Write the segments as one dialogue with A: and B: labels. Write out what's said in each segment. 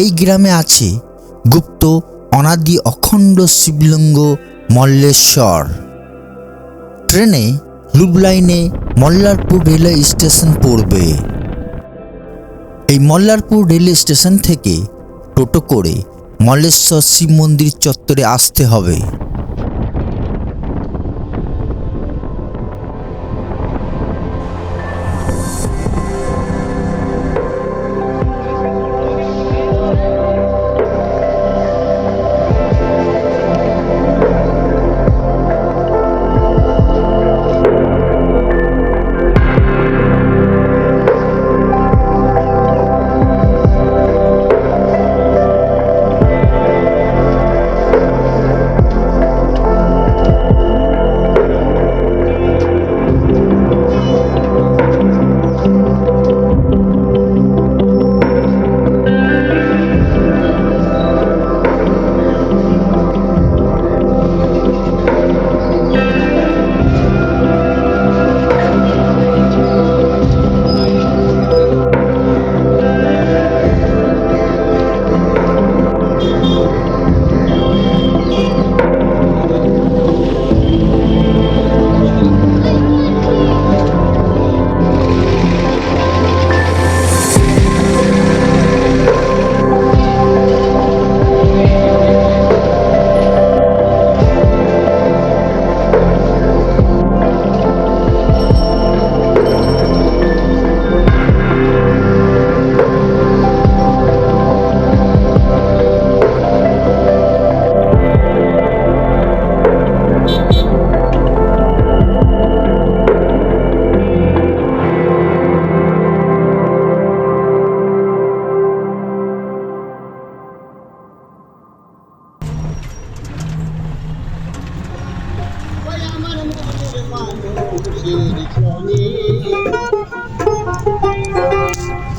A: এই গ্রামে আছে গুপ্ত, অনাদি, অখণ্ড শিবলিঙ্গ, মল্লেশ্বর। ট্রেনে লুপ লাইনে মল্লারপুর রেলওয়ে স্টেশন পড়বে। এই মল্লারপুর রেল স্টেশন থেকে টোটো করে মল্লেশ্বর শিব মন্দির চত্বরে আসতে হবে।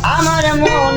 B: আমার মনের মানুষের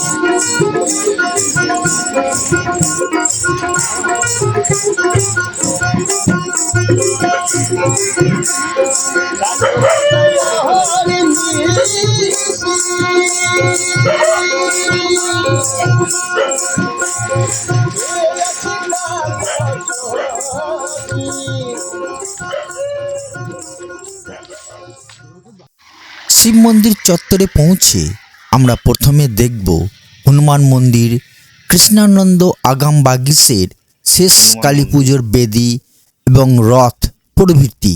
A: শিব মন্দির চত্বরে পৌঁছে আমরা প্রথমে দেখব হনুমান মন্দির কৃষ্ণানন্দ আগাম বাগিসের শেষ কালী পুজোর বেদি এবং রথ প্রভৃতি।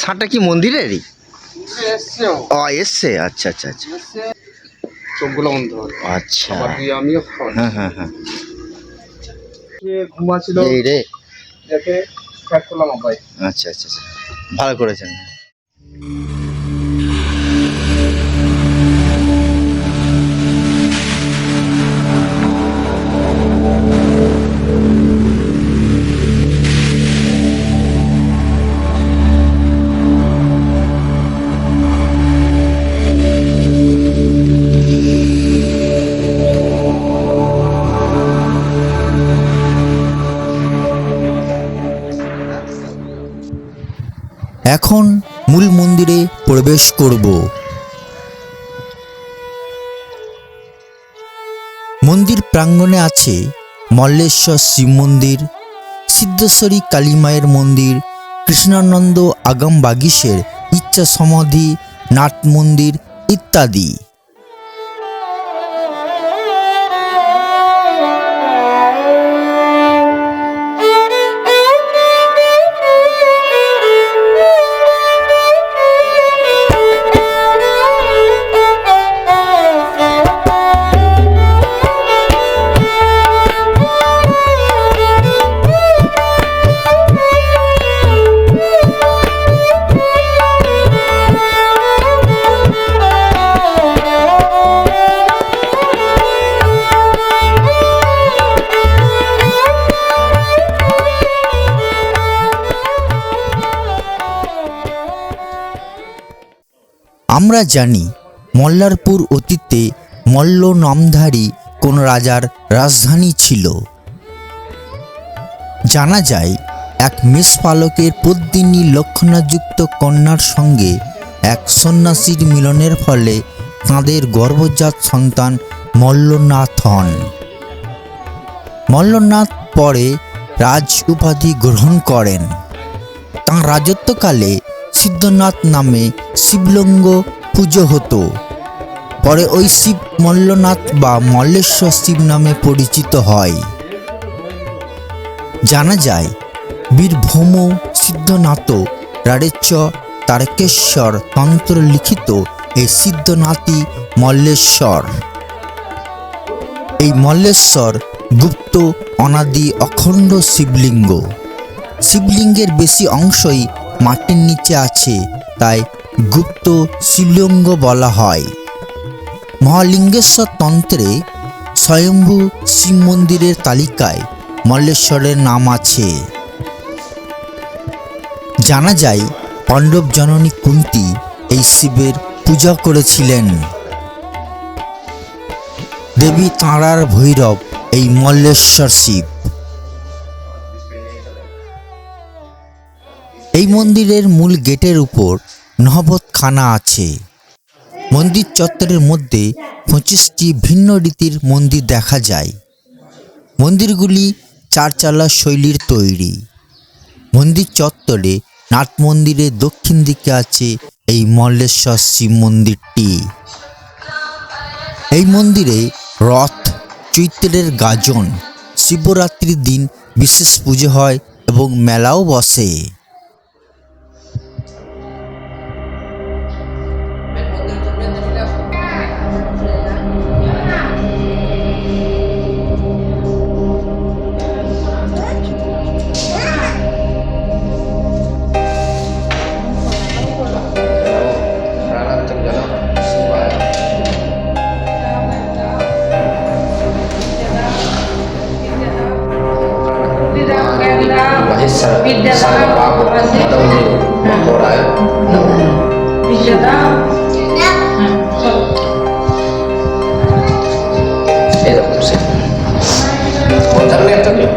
A: ষাঁড়টা কি মন্দিরেরই? ও। এসছে? আচ্ছা আচ্ছা আচ্ছা।
C: চোখগুলো বন্ধ
A: আচ্ছা।
C: আমিও
A: হ্যাঁ হ্যাঁ হ্যাঁ।
C: ঘুমাছিল
A: এই রে।
C: দেখে
A: আচ্ছা আচ্ছা আচ্ছা। ভালো করেছেন। এখন মূল মন্দিরে প্রবেশ করব। মন্দির প্রাঙ্গণে আছে মল্লেশ্বর শিব মন্দির, সিদ্ধেশ্বরী কালীমায়ের মন্দির, কৃষ্ণানন্দ আগাম বাগিসের ইচ্ছা সমাধি নাট মন্দির ইত্যাদি। আমরা জানি মল্লারপুর অতীতে মল্ল নামধারী কোন রাজার রাজধানী ছিল। জানা যায়, এক মেষপালকের পদ্মিনী লক্ষণাযুক্ত কন্যার সঙ্গে এক সন্ন্যাসীর মিলনের ফলে তাঁদের গর্ভজাত সন্তান মল্লনাথ হন। মল্লনাথ পরে রাজ উপাধি গ্রহণ করেন। তাঁর রাজত্বকালে সিদ্ধনাথ নামে শিবলিঙ্গ পুজো হতো। পরে ওই শিব মল্লনাথ বা মল্লেশ্বর শিব নামে পরিচিত হয়। জানা যায়, বীরভৌম সিদ্ধনাথ রাড়েচ্চ তারকেশ্বর তন্ত্র লিখিত এই সিদ্ধনাথই মল্লেশ্বর। এই মল্লেশ্বর গুপ্ত, অনাদি, অখণ্ড শিবলিঙ্গ। শিবলিঙ্গের বেশি অংশই মাটির নিচে আছে, তাই গুপ্ত শিবলিঙ্গ বলা হয়। মহালিঙ্গেশ্বর তন্ত্রে স্বয়ম্ভু শিব মন্দিরের তালিকায় মল্লেশ্বরের নাম আছে। জানা যায়, পাণ্ডব জননী কুন্তি এই শিবের পূজা করেছিলেন। দেবী তাঁরার ভৈরব এই মল্লেশ্বর শিব। এই মন্দিরের মূল গেটের উপর নহবতখানা আছে। মন্দির চত্বরের মধ্যে পঁচিশটি ভিন্ন রীতির মন্দির দেখা যায়। মন্দিরগুলি চারচালা শৈলীর তৈরি। মন্দির চত্বরে নাট মন্দিরের দক্ষিণ দিকে আছে এই মল্লেশ্বর শিব মন্দিরটি। এই মন্দিরে রথ, চৈত্রের গাজন, শিবরাত্রির দিন বিশেষ পুজো হয় এবং মেলাও বসে।
C: মহেশ্বর সারবাব মদঙ্গে মহোরায় নমঃ এরকম সে কোথাও নেই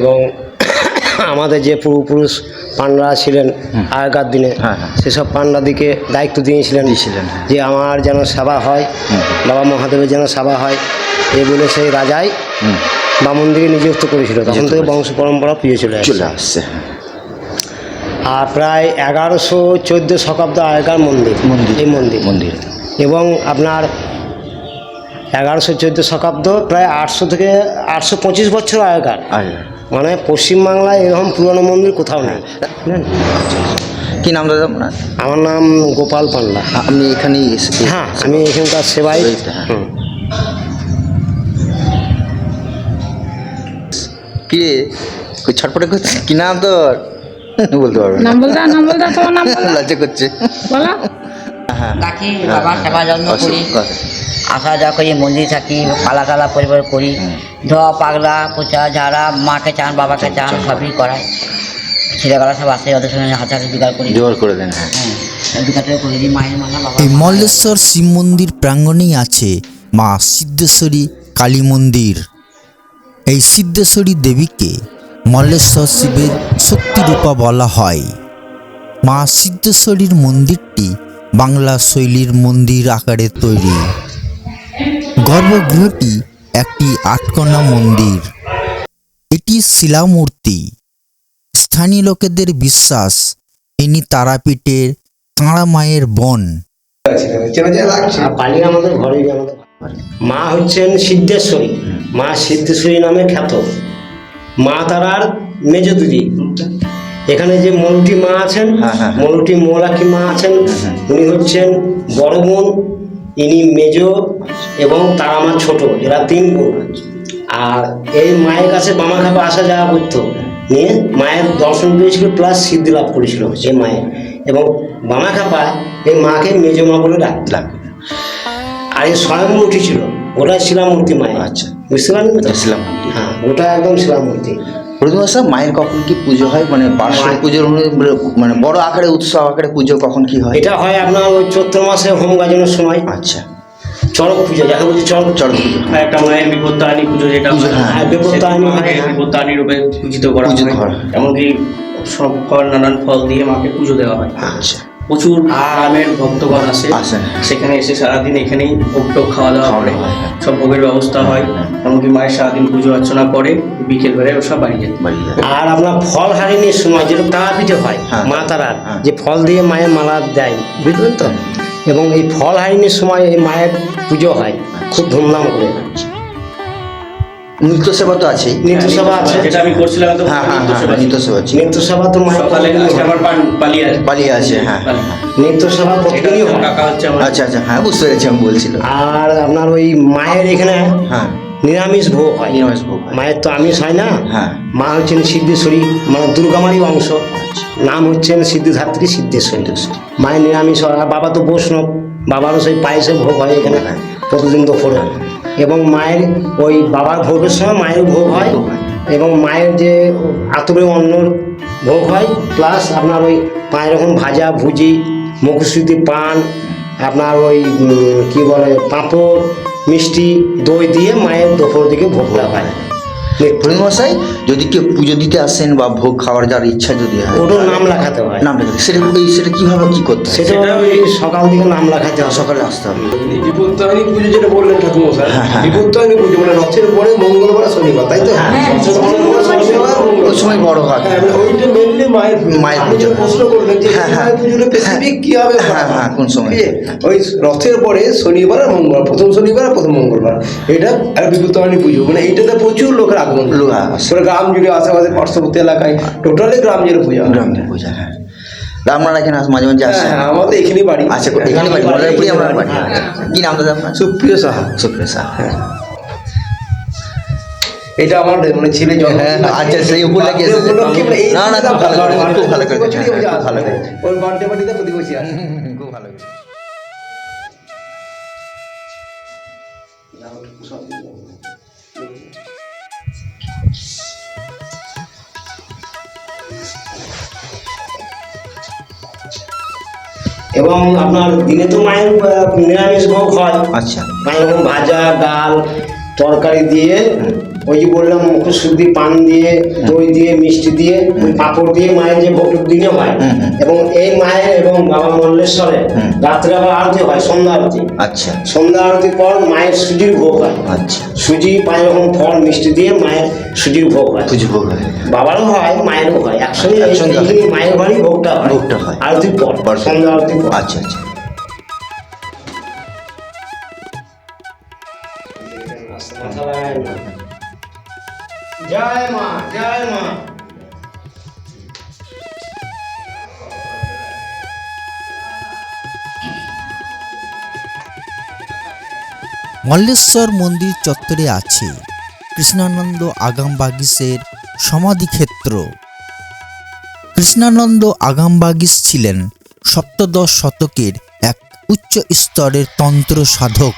D: এবং আমাদের যে পূর্বপুরুষ পান্ডারা ছিলেন আগেকার দিনে
C: হ্যাঁ, হ্যাঁ।
D: সেসব পান্ডাদিকে দায়িত্ব দিয়েছিলেন
C: হ্যাঁ।
D: যে আমার যেন সেবা হয় বাবা মহাদেবের যেন সেবা হয় এই বলে সেই রাজাই বামনদিকে নিযুক্ত করেছিল। তখন থেকে বংশ পরম্পরা পুজো চলে আসছে।
C: চলে আসছে।
D: আর প্রায় এগারোশো চোদ্দ শতাব্দ আগেকার মন্দির
C: মন্দির।
D: এই মন্দির।
C: মন্দির।
D: এবং আপনার এগারোশো চোদ্দ শতাব্দ প্রায় আটশো থেকে আটশো পঁচিশ বছর আগেকার। মানে পশ্চিমবাংলায় এরকম পুরনো মন্দির কোথাও নেই।
C: কি নাম দাদা আপনার?
D: আমার নাম গোপাল পান্ডা।
C: আপনি এখানেই
D: হ্যাঁ আমি এখানকার সেবাই।
C: হ্যাঁ।
D: হুম।
C: কি ছটপটে করছিস? কি নাম তোর? বলতে পারবে
E: নাম বলতে নাম বলতে তোমার নাম
C: লজ্জা করছে।
E: বলো।
C: হ্যাঁ।
F: ডাকি বাবার সেবা যত্ন করি। আসা যাওয়া করি মন্দির থাকি পালা টালা পরিবার করি। ধোয়া পাগলা পোচা ঝাড়া মাকে চান বাবাকে চান সবই করায় ছেলেবেলা সব আসে ওদের সঙ্গে হাতাহাতি বিকার করি।
C: জোগাড় করে দেন হ্যাঁ।
F: হ্যাঁ
A: এই মল্লেশ্বর শিব মন্দির প্রাঙ্গণেই আছে মা সিদ্ধেশ্বরী কালী মন্দির। এই সিদ্ধেশ্বরী দেবীকে মল্লেশ্বর শিবের শক্তিরূপা বলা হয়। মা সিদ্ধেশ্বরীর মন্দিরটি বাংলা শৈলীর মন্দির আকারে তৈরি। গর্ভগৃহটি একটি আটকোনা মন্দির। এটি শিলামূর্তি। স্থানীয় লোকেদের বিশ্বাস ইনি তারাপীঠের কাঁড়া মায়ের বোন।
D: মা হচ্ছেন সিদ্ধেশ্বরী। মা সিদ্ধেশ্বরী নামে খ্যাত। মা তারার মেজ দিদি। এখানে যে মৌলটি মা আছেন
C: হ্যাঁ, হ্যাঁ, হ্যাঁ।
D: মৌলটি মৌলাকি মা আছেন উনি হচ্ছেন বড় বোন। ইনি মেজ এবং তারা আমার ছোট এরা তিন বোন। আর এই মায়ের কাছে বামা খাপা আসা যাওয়া করতো। নিয়ে মায়ের দর্শন পেয়েছিল প্লাস সিদ্ধি লাভ করেছিল এই মায়ের। এবং বামা খাপা এই মাকে মেজ মা বলে ডাকত
C: লাগবে
D: আর এই স্বয়ংমূর্তি ছিল ওটা শিলামূর্তি মায়ের।
C: আচ্ছা।
D: বুঝতে পারলেন? তো? হ্যাঁ ওটা একদম শিলামূর্তি।
C: প্রতিমা স্যার মায়ের কখন কি পুজো হয়? মানে বার্ষিক পুজোর অনু- মানে বড় আকারে উৎসব আকারে পুজো কখন কি হয়?
D: এটা হয় আপনার ওই চৈত্র মাসে হোম গাজনের সময়।
C: আচ্ছা।
D: চড়ক পুজো যাকে বলছি চড়ক
C: চড়ক পুজো
G: একটা মায়ের বিপত্তারিণী পুজো যেটা
C: পুজো,
G: হ্যাঁ,
C: হ্যাঁ,
D: বিপত্তারিণী
G: মাকে
D: হ্যাঁ।
G: বিপত্তারিণী রূপে পূজিত করা
C: পূজিত করা হয়।
G: এমনকি সব ফল নানান ফল দিয়ে মাকে পুজো দেওয়া হয়।
C: আচ্ছা।
G: প্রচুর গ্রামের ভক্তগণ আসে। সেখানে এসে সারাদিন এখানেই ভোগ টোগ খাওয়া দাওয়া করে।
C: হয়, হ্যাঁ।
G: সব ভোগের ব্যবস্থা হয় এমনকি মায়ের সারাদিন পুজো অর্চনা করে বিকেল বেলায় সব বাড়ি যায়।
D: আর আপনার ফল হারিনির সময় যেটা তারাপীঠে হয়
C: হ্যাঁ।
D: মা তারার
C: হ্যাঁ।
D: যে ফল দিয়ে মায়ের মালা দেয় বুঝলেন তো? এবং এই ফল হারিনির সময় এই মায়ের পুজো হয় খুব ধুমধাম করে।
C: নিত্য সেবা তো আছেই।
D: নিত্য সেবা আছে।
G: যেটা আমি করছিলাম তো
C: হ্যাঁ হ্যাঁ হ্যাঁ
G: সেবা
C: আছে।
D: নিত্য সেবা তো
G: সকালে আজকে আমার পালিয়ে আছে
D: মানে
C: পালিয়ে আছে হ্যাঁ
G: পালিয়ে।
D: নিত্য সেবা প্রতিদিনই
G: হচ্ছে কাকা হচ্ছে আমার।
C: আচ্ছা আচ্ছা হ্যাঁ বুঝতে পেরেছি আমি বলছিল।
D: আর আপনার ওই মায়ের এখানে
C: হ্যাঁ।
D: নিরামিষ ভোগ হয়।
C: নিরামিষ ভোগ
D: মায়ের তো আমিষ হয় না?
C: হ্যাঁ।
D: মা হচ্ছেন সিদ্ধেশ্বরী মানে দুর্গামারই অংশ। নাম হচ্ছেন সিদ্ধিধাত্রী সিদ্ধেশ্বরী। মায়ের নিরামিষ হয়। আর বাবা তো বৈষ্ণব বাবারও সেই পায়েসে ভোগ হয় এখানে। প্রতিদিন তো ফোড়ে এবং মায়ের ওই বাবার ভোগের সময় মায়ের ভোগ হয় এবং মায়ের যে আতরে অন্য ভোগ হয় প্লাস আপনার ওই পাঁচ রকম ভাজা, ভুজি, মুখশ্রুতি পান, আপনার ওই কি বলে, পাঁপড়, মিষ্টি, দই দিয়ে মায়ের দুপুর দিকে ভোগ দেওয়া হয়।
C: প্রতিমশাই যদি কেউ পুজো দিতে আসেন বা ভোগ খাওয়ার যার ইচ্ছা যদি হয়
D: ওটার নাম লেখাতে হয়।
C: নাম লেখাতে সেটা এই সেটা কীভাবে কি করতে হয়?
D: সেটা ওই সকাল দিকে নাম লেখাতে হয়
C: সকালে আসতে হবে।
H: বিপত্তারিণী পুজো যেটা বললেন ঠাকুমশাই
C: হ্যাঁ, হ্যাঁ।
H: পুজো মানে রথের পরে মঙ্গলবার শনিবার তাই তো?
C: ওই সময় বড় হয়।
H: হ্যাঁ, মানে ওইটা মেনলি মায়ের
C: মায়ের পুজো।
H: প্রশ্ন করলেন যে
C: হ্যাঁ, হ্যাঁ।
H: মায়ের পুজোটা স্পেসিফিক কি হবে
C: হ্যাঁ, হ্যাঁ, কোন সময়?
H: ওই রথের পরে শনিবার আর মঙ্গলবার প্রথম শনিবার আর প্রথম মঙ্গলবার। এটা আর বিপত্তারিণী পুজো মানে এইটাতে প্রচুর লোকের
C: লোক
H: পুরো গ্রাম জুড়ে আশেপাশে পার্শ্ববর্তী এলাকায় টোটালি গ্রাম জুড়ে পুজো।
C: গ্রামীণ পূজা হ্যাঁ। আপনারা এখানে মাঝে মাঝে
H: হ্যাঁ হ্যাঁ, আমাদের এখানেই বাড়ি।
C: এখানে বাড়ি মল্লারপুরে আপনার বাড়ি কি নাম দাদা আপনার?
H: সুপ্রিয় সাহা।
C: সুপ্রিয়া স্যার
H: এটা আমার মানে ছেলে
C: হ্যাঁ, আচ্ছা, সেই উপলক্ষে না, না, খুব ভালো করে, খুব ভালো করে, খুব ভালো করে।
H: ওই বার্থডে পার্টিতে প্রতিবেশী আসে।
C: খুব ভালো
D: এবং আপনার দিনে তো মায়ের নিরামিষ ভোগ হয়।
C: আচ্ছা।
D: নানা রকম ভাজা ডাল তরকারি দিয়ে ওই যে বললাম মুখে শুদ্ধি পান দিয়ে দই দিয়ে মিষ্টি দিয়ে পাঁপড় দিয়ে মায়ের যে ভোটের দিনে হয়। এবং এই মায়ের এবং বাবা
C: মল্লেশ্বরে
D: রাত্রে আবার আরতি হয় সন্ধ্যা আরতি।
C: আচ্ছা।
D: সন্ধ্যা আরতির পর মায়ের সুজির ভোগ হয়।
C: আচ্ছা।
D: সুজি পাঁচ রকম ফল মিষ্টি দিয়ে মায়ের সুজির ভোগ হয়।
C: পুজো ভোগ হয়।
D: বাবারও হয় মায়েরও হয়। একসঙ্গে মায়ের বাড়ি ভোগটা হয়।
C: ভোগটা হয়।
D: আরতির পর
C: পর।
D: সন্ধ্যা আরতির পর।
C: আচ্ছা আচ্ছা।
D: জয় মা জয় মা।
A: মল্লেশ্বর মন্দির চত্বরে আছে কৃষ্ণানন্দ আগামবাগিসের সমাধিক্ষেত্র। কৃষ্ণানন্দ আগামবাগিস ছিলেন সপ্তদশ শতকের এক উচ্চ স্তরের তন্ত্র সাধক।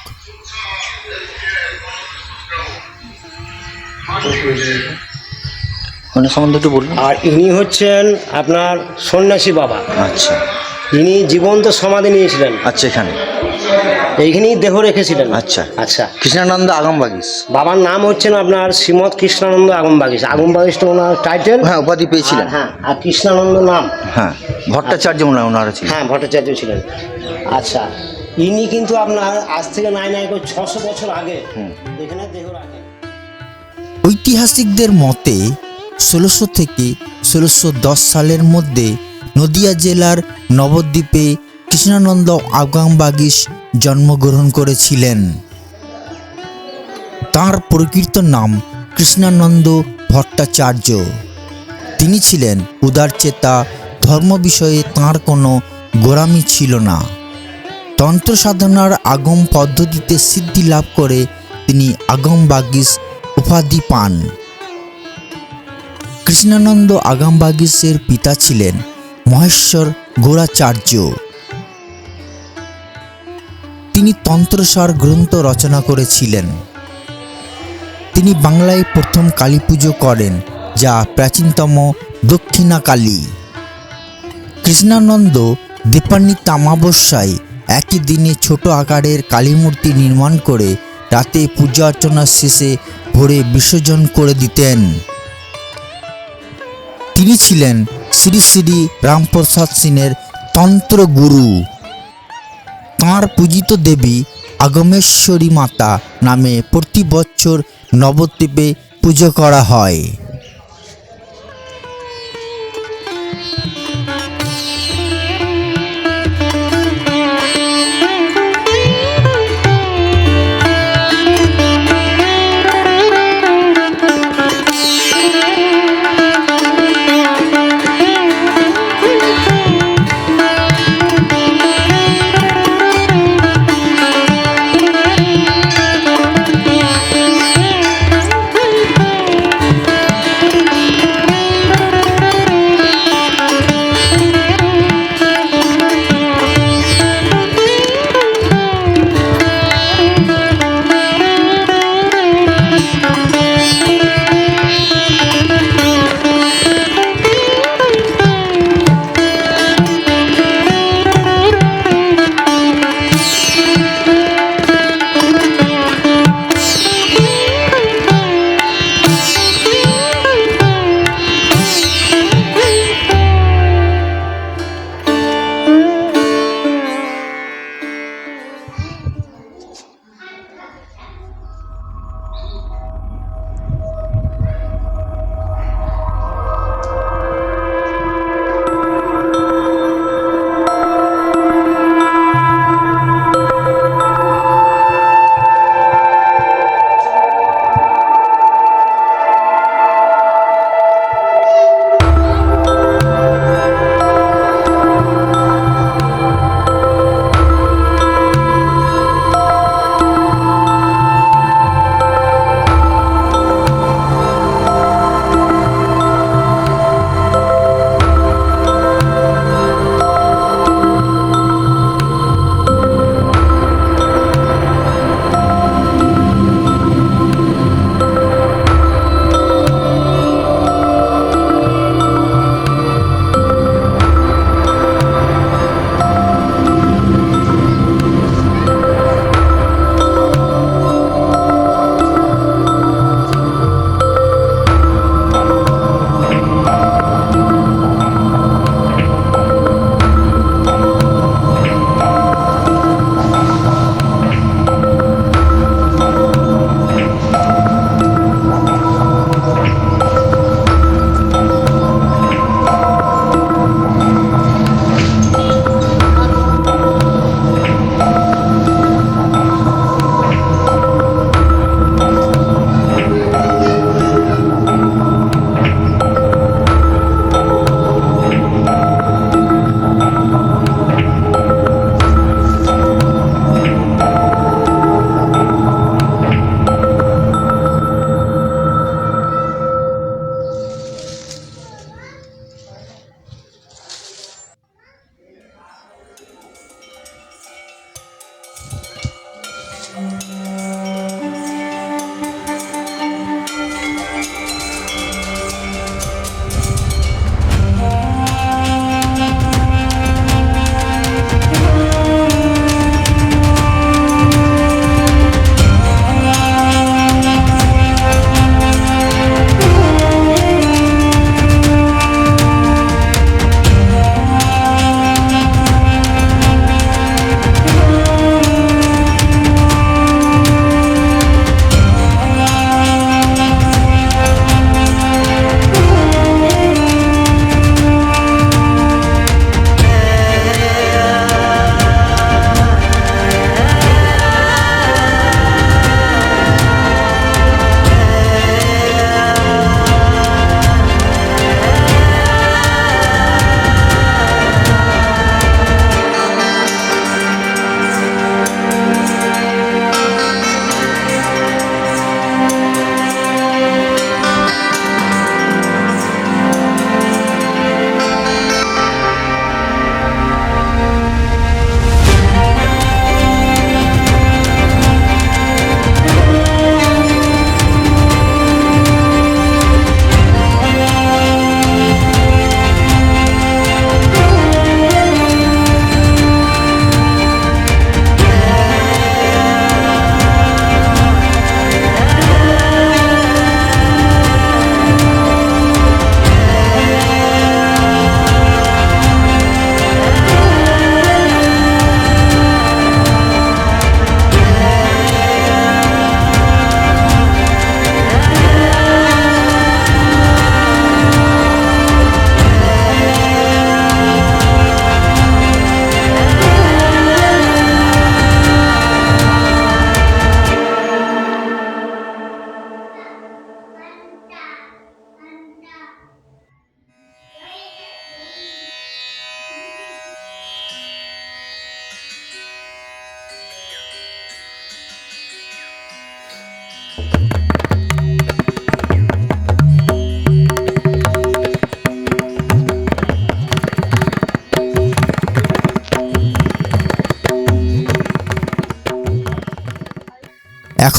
C: মানে সম্বন্ধে একটু বলুন।
D: আর ইনি হচ্ছেন আপনার সন্ন্যাসী বাবা।
C: আচ্ছা।
D: ইনি জীবন্ত সমাধি নিয়েছিলেন।
C: আচ্ছা এখানে?
D: এইখানেই দেহ রেখেছিলেন।
C: আচ্ছা।
D: আচ্ছা।
C: কৃষ্ণানন্দ আগম বাগিস
D: বাবার নাম হচ্ছেন আপনার শ্রীমৎ কৃষ্ণানন্দ আগমবাগিস। আগমবাগিসটা ওনার টাইটেল
C: হ্যাঁ উপাধি পেয়েছিলেন।
D: হ্যাঁ আর কৃষ্ণানন্দ নাম?
C: হ্যাঁ ভট্টাচার্য হয় ওনারা ছিলেন।
D: হ্যাঁ ভট্টাচার্য ছিলেন। আচ্ছা। ইনি কিন্তু আপনার আজ থেকে নাই নাই করে ছশো বছর আগে এখানে দেহ রাখেন।
A: ঐতিহাসিকদের মতে, ষোলোশো থেকে ষোলোশো সালের মধ্যে নদিয়া জেলার নবদ্বীপে কৃষ্ণানন্দ আগামবাগিস জন্মগ্রহণ করেছিলেন। তাঁর প্রকৃত নাম কৃষ্ণানন্দ ভট্টাচার্য। তিনি ছিলেন উদারচেতা ধর্ম বিষয়ে তাঁর কোনো গোড়ামি ছিল না। তন্ত্র সাধনার আগম পদ্ধতিতে সিদ্ধি লাভ করে তিনি আগম বাগিস উপাধি পান। কৃষ্ণানন্দ আগাম বাগিসের পিতা ছিলেন মহেশ্বর গোড়াচার্য তিনি তন্ত্রসার গ্রন্থ রচনা করেছিলেন। তিনি বাংলায় প্রথম কালী পুজো করেন, যা প্রাচীনতম দক্ষিণা কালী কৃষ্ণানন্দ দীপান্বিত অমাবস্যায় একই দিনে ছোট আকারের কালীমূর্তি নির্মাণ করে রাতে পূজা অর্চনা শেষে ভোরে বিসর্জন করে দিতেন। তিনি ছিলেন শ্রী শ্রী রামপ্রসাদ সিনের তন্ত্রগুরু। তাঁর পূজিত দেবী আগমেশ্বরী মাতা নামে প্রতি বছর নবদ্বীপে পুজো করা হয়।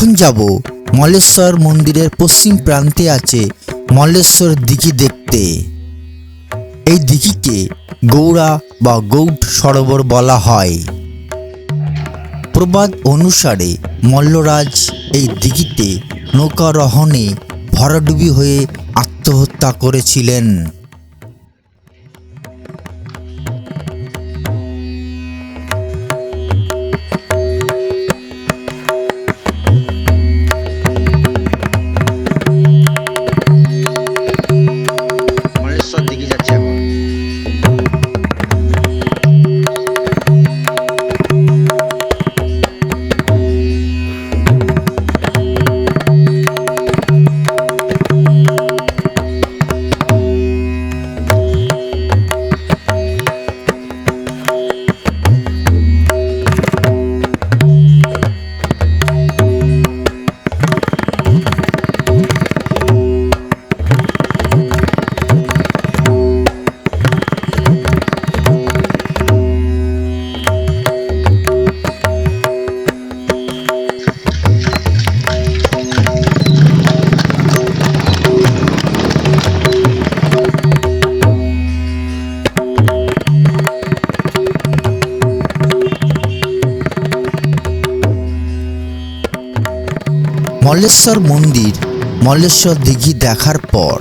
A: এখন যাব। মলেশ্বর মন্দিরের পশ্চিম প্রান্তে আছে মলেশ্বর দিঘি দেখতে। এই দিঘিকে গৌড়া বা গৌড সরোবর বলা হয়। প্রবাদ অনুসারে মল্লরাজ এই দিঘিতে নৌকারোহণে ভরাডুবি হয়ে আত্মহত্যা করেছিলেন।
C: মল্লেশ্বর
A: মন্দির, মল্লেশ্বর দিঘি দেখার পর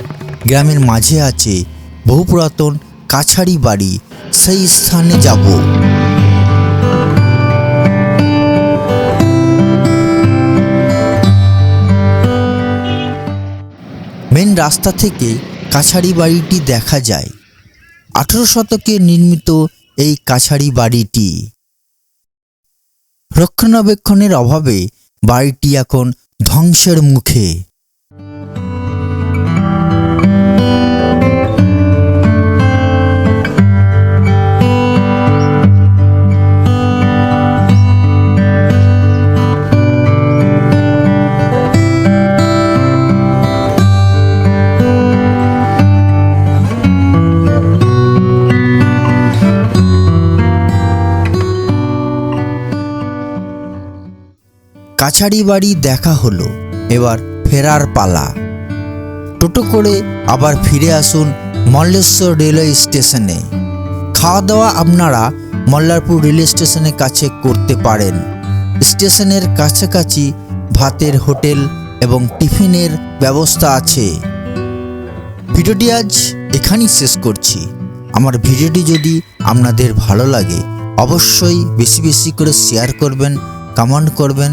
A: গ্রামের মাঝে আছে বহু পুরাতন কাছারি বাড়ি। সেই স্থানে যাব। মেন রাস্তা থেকে কাছারি বাড়িটি দেখা যায়। আঠেরো শতকে নির্মিত এই কাছারি বাড়িটি। রক্ষণাবেক্ষণের অভাবে বাড়িটি এখন ধ্বংসের মুখে কাছারি বাড়ি দেখা হলো। এবার ফেরার পালা। টোটো করে আবার ফিরে আসুন মল্লেশ্বর রেলওয়ে স্টেশনে। খাওয়া দাওয়া আপনারা মল্লারপুর রেলওয়ে স্টেশনের কাছে করতে পারেন। স্টেশনের কাছাকাছি ভাতের হোটেল এবং টিফিনের ব্যবস্থা আছে। ভিডিওটি আজ এখানেই শেষ করছি। আমার ভিডিওটি যদি আপনাদের ভালো লাগে, অবশ্যই বেশি বেশি করে শেয়ার করবেন কমেন্ট করবেন